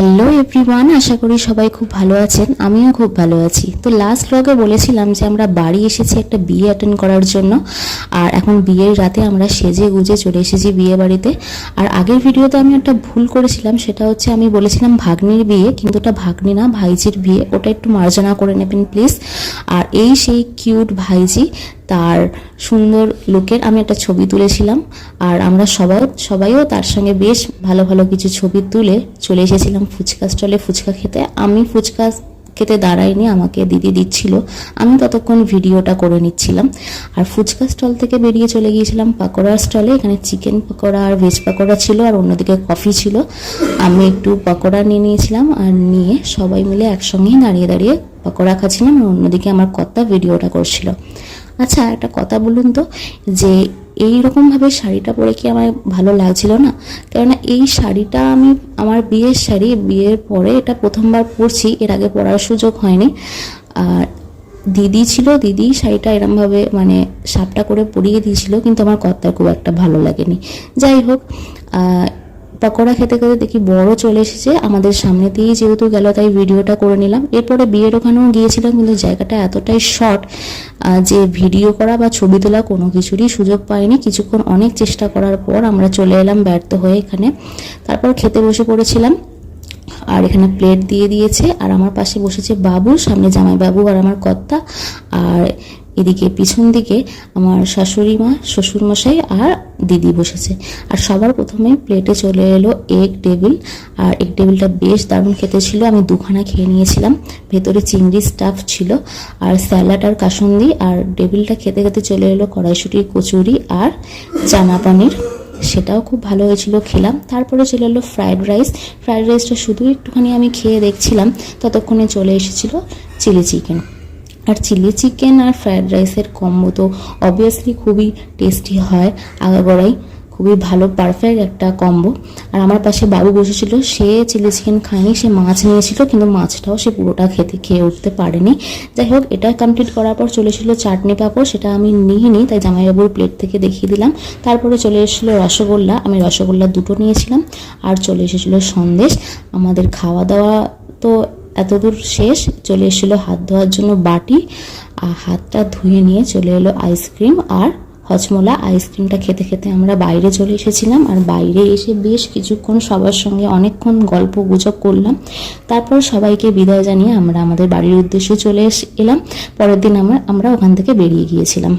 el hello everyone আশা করি সবাই খুব ভালো আছেন। আমিও খুব ভালো আছি। তো লাস্ট ব্লগে বলেছিলাম যে আমরা বাড়ি এসেছি একটা বিয়ে অ্যাটেন্ড করার জন্য। আর এখন বিয়ের রাতে আমরা সেজে গুজে চলে এসেছি বিয়ে বাড়িতে। আর আগের ভিডিওতে আমি একটা ভুল করেছিলাম, সেটা হচ্ছে আমি বলেছিলাম ভাগ্নির বিয়ে, কিন্তু ওটা ভাগ্নি না, ভাইজির বিয়ে। ওটা একটু মার্জনা করে নেবেন প্লিজ আর এই সেই কিউট ভাইজি, তার সুন্দর লুকের আমি একটা ছবি তুলেছিলাম। আর আমরা সবাই, সবাইও তার সঙ্গে বেশ ভালো ভালো কিছু ছবি তুলে চলে এসেছিলাম ফুচকা স্টলে ফুচকা খেতে। আমি ফুচকা খেতে দাঁড়াইনি, আমাকে দিদি দিচ্ছিল। আমি ততক্ষণ ভিডিওটা করে নিচ্ছিলাম। আর ফুচকা স্টল থেকে বেরিয়ে চলে গিয়েছিলাম পাকোড়ার স্টলে। এখানে চিকেন পকোড়া আর ভেজ পকোড়া ছিল, আর অন্যদিকে কফি ছিল। আমি একটু পকোড়া নিয়ে নিয়েছিলাম আর নিয়ে সবাই মিলে একসঙ্গেই দাঁড়িয়ে দাঁড়িয়ে পকোড়া খাচ্ছিলাম। আর অন্যদিকে আমার কর্তা ভিডিওটা করছিল। আচ্ছা একটা কথা বলুন তো, যে এই রকমভাবে শাড়িটা পরে কি আমার ভালো লাগছিল না? কেননা এই শাড়িটা আমি, আমার বিয়ের শাড়ি, বিয়ের পরে এটা প্রথমবার পরছি, এর আগে পরার সুযোগ হয়নি। আর দিদি ছিল, দিদি শাড়িটা এরমভাবে মানে সাপটা করে পরিয়ে দিয়েছিল, কিন্তু আমার কর্তার খুব একটা ভালো লাগেনি। যাই হোক পকোড়া খেতে খেতে দেখি বড় চলে এসেছে। আমাদের সামনে দিয়েই যেহেতু গেল, তাই ভিডিওটা করে নিলাম। এরপরে বিয়ের ওখানেও গিয়েছিলাম, কিন্তু জায়গাটা এতটাই শর্ট যে ভিডিও করা বা ছবি তোলা কোনো কিছুরই সুযোগ পাইনি। কিছুক্ষণ অনেক চেষ্টা করার পর আমরা চলে এলাম, ব্যর্থ হয়ে এখানে। তারপর খেতে বসে পড়েছিলাম। আর এখানে প্লেট দিয়ে দিয়েছে। আর আমার পাশে বসেছে বাবু, সামনে জামাই বাবু আর আমার কর্তা। আর এদিকে পিছন দিকে আমার শাশুড়ি মা, শ্বশুর মশাই আর দিদি বসেছে। আর সবার প্রথমে প্লেটে চলে এলো এগ টেবিল আর এগ টেবিলটা বেশ দারুণ খেতে ছিল। আমি দুখানা খেয়ে নিয়েছিলাম। ভেতরে চিংড়ি স্টাফ ছিল, আর স্যালাড আর কাসুন্দি, আর টেবিলটা খেতে খেতে চলে এলো কড়াইশুটি কচুরি আর চানা পনির। সেটাও খুব ভালো হয়েছিল খেলাম। তারপরে চলে এলো ফ্রায়েড রাইস ফ্রায়েড রাইসটা শুধু একটুখানি আমি খেয়ে দেখছিলাম। ততক্ষণে চলে এসেছিল চিলি চিকেন আর চিলি চিকেন আর ফ্রায়েড রাইসের কম্বো তো অবভিয়াসলি খুবই টেস্টি হয়। আগাগোড়াই খুবই ভালো পারফেক্ট একটা কম্বো আর আমার পাশে বাবু বসেছিল, সে চিলি চিকেন খায়নি, সে মাছ নিয়েছিল, কিন্তু মাছটাও সে পুরোটা খেতে, খেয়ে উঠতে পারেনি। যাই হোক, এটা কমপ্লিট করার পর চলে এসেছিল চাটনি পাঁপড়, সেটা আমি নিইনি, তাই জামাইবাবুর প্লেট থেকে দেখিয়ে দিলাম। তারপরে চলে এসেছিল রসগোল্লা, আমি রসগোল্লা দুটো নিয়েছিলাম। আর চলে এসেছিল সন্দেশ। আমাদের খাওয়া দাওয়া তো এতদূর শেষ চলে এসেছিল হাত ধোয়ার জন্য বাটি, আর হাতটা ধুয়ে নিয়ে চলে এলো আইসক্রিম আর হজমোলা আইসক্রিমটা খেতে খেতে আমরা বাইরে চলে এসেছিলাম, আর বাইরে এসে বেশ কিছুক্ষণ সবার সঙ্গে অনেকক্ষণ গল্প গুজব করলাম। তারপর সবাইকে বিদায় জানিয়ে আমরা আমাদের বাড়ির উদ্দেশ্যে চলে এলাম। পরের দিন আমরা আমরা ওখান থেকে বেরিয়ে গিয়েছিলাম।